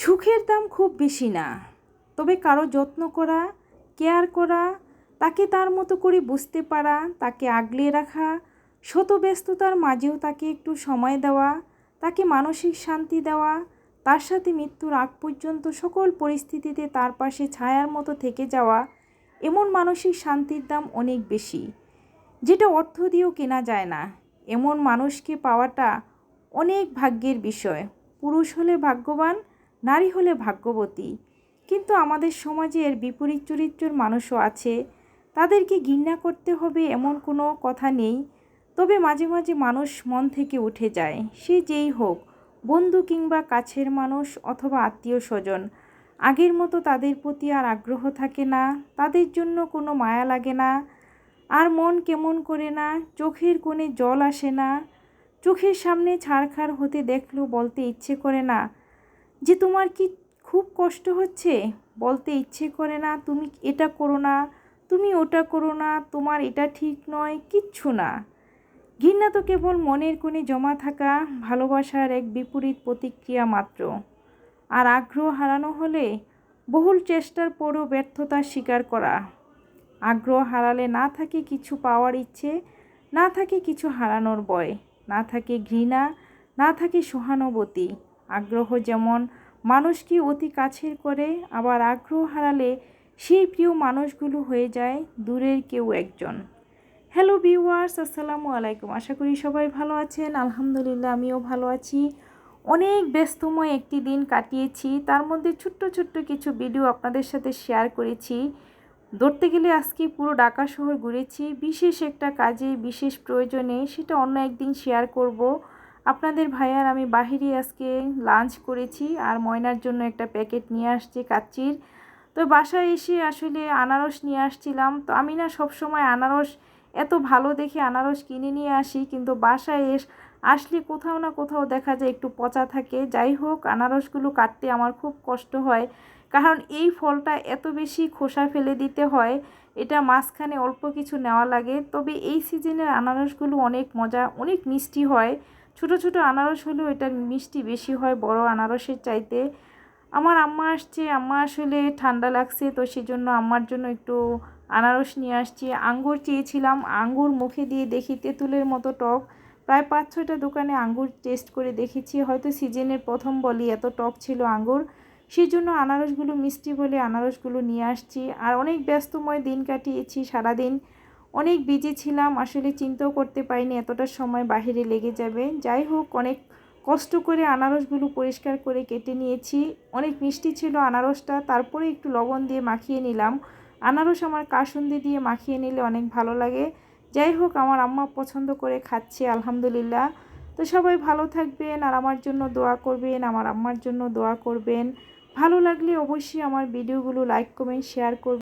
সুখের দাম খুব বেশি না। তবে কারও যত্ন করা, কেয়ার করা, তাকে তার মতো করে বুঝতে পারা, তাকে আগলে রাখা, শত ব্যস্ততার মাঝেও তাকে একটু সময় দেওয়া, তাকে মানসিক শান্তি দেওয়া, তার সাথে মৃত্যুর আগ পর্যন্ত সকল পরিস্থিতিতে তার পাশে ছায়ার মতো থেকে যাওয়া, এমন মানসিক শান্তির দাম অনেক বেশি, যেটা অর্থ দিয়েও কেনা যায় না। এমন মানুষকে পাওয়াটা অনেক ভাগ্যের বিষয়। পুরুষ হলে ভাগ্যবান নারী হলে ভাগ্যবতী। কিন্তু আমাদের সমাজে এর বিপরীত চরিত্রের মানুষও আছে। তাদেরকে ঘৃণা করতে হবে এমন কোনো কথা নেই। তবে মাঝে মাঝে মানুষ মন থেকে উঠে যায়। সে যেই হোক, বন্ধু কিংবা কাছের মানুষ অথবা আত্মীয় স্বজন, আগের মতো তাদের প্রতি আর আগ্রহ থাকে না, তাদের জন্য কোনো মায়া লাগে না, আর মন কেমন করে না, চোখের কোণে জল আসে না, চোখের সামনে ছাড়খাড় হতে দেখল বলতে ইচ্ছে করে না যে তোমার কি খুব কষ্ট হচ্ছে? বলতে ইচ্ছে করে না, তুমি এটা করো না, তুমি ওটা করো না, তোমার এটা ঠিক নয়, কিচ্ছু না। ঘৃণা তো কেবল মনের কোণে জমা থাকা, ভালোবাসার এক বিপরীত প্রতিক্রিয়া মাত্র। আর আগ্রহ হারানো হলে বহুল চেষ্টার পরও ব্যর্থতা স্বীকার করা। আগ্রহ হারালে না থাকে কিছু পাওয়ার ইচ্ছে, না থাকে কিছু হারানোর ভয় না থাকে ঘৃণা, না থাকে সহানুভূতি। আগ্রহ যেমন মানুষকে অতি কাছের করে, আবার আগ্রহ হারালে সেই প্রিয় মানুষগুলো হয়ে যায় দূরের কেউ একজন। হ্যালো ভিউয়ার্স আসসালামু আলাইকুম। আশা করি সবাই ভালো আছেন। আলহামদুলিল্লাহ, আমিও ভালো আছি। অনেক ব্যস্তময় একটি দিন কাটিয়েছি। তার মধ্যে ছোট্ট ছোট্ট কিছু ভিডিও আপনাদের সাথে শেয়ার করেছি। ধরতে গেলে আজকে পুরো ঢাকা শহর ঘুরেছি। বিশেষ একটা কাজে, বিশেষ প্রয়োজনে সেটা অন্য একদিন শেয়ার করব। আপনাদের ভাইয়ার আমি বাহিরে আজকে লাঞ্চ করেছি আর ময়নার জন্য একটা প্যাকেট নিয়ে আসছি কাচ্চির। তো বাসায় এসে আসলে আনারস নিয়ে আসছিলাম। তো আমি না সবসময় আনারস এত ভালো দেখে আনারস কিনে নিয়ে আসি, কিন্তু বাসায় এস আসলে কোথাও না কোথাও দেখা যায় একটু পচা থাকে। যাই হোক, আনারসগুলো কাটতে আমার খুব কষ্ট হয়। কারণ এই ফলটা এত বেশি খোসা ফেলে দিতে হয়, এটা মাঝখানে অল্প কিছু নেওয়া লাগে। তবে এই সিজনের আনারসগুলো অনেক মজা, অনেক মিষ্টি হয়। ছোট ছোট আনারস হলেও এটার মিষ্টি বেশি হয়, বড় আনারসের চাইতে। আমার আম্মা আসছে, আম্মা আসলে ঠান্ডা লাগছে, তো সেজন্য আম্মার জন্য একটু আনারস নিয়ে আসছি। আঙ্গুর চেয়েছিলাম, আঙ্গুর মুখে দিয়ে দেখি তেঁতুলের মতো টক। প্রায় পাঁচ ছয়টা দোকানে আঙ্গুর টেস্ট করে দেখেছি, হয়তো সিজনের প্রথম বলি এত টক ছিল আঙ্গুর। সেই জন্য আনারসগুলো মিষ্টি বলে আনারসগুলো নিয়ে আসছি। আর অনেক ব্যস্তময় দিন কাটিয়েছি সারাদিন। অনেক বিজি ছিলাম, আসলে চিন্তাও করতে পারিনি এতটা সময় বাহিরে লেগে যাবে। যাই হোক, অনেক কষ্ট করে আনারসগুলো পরিষ্কার করে কেটে নিয়েছি। অনেক মিষ্টি ছিল আনারসটা, তারপরে একটু লবণ দিয়ে মাখিয়ে নিলাম। আনারস আমার কাসুন্দি দিয়ে মাখিয়ে নিলে অনেক ভালো লাগে। যাই হোক, আমার আম্মা পছন্দ করে খাচ্ছে, আলহামদুলিল্লাহ। তো সবাই ভালো থাকবেন আর আমার জন্য দোয়া করবেন, আমার আম্মার জন্য দোয়া করবেন। ভালো লাগলে অবশ্যই আমার ভিডিওগুলো লাইক কমেন্ট শেয়ার করবেন।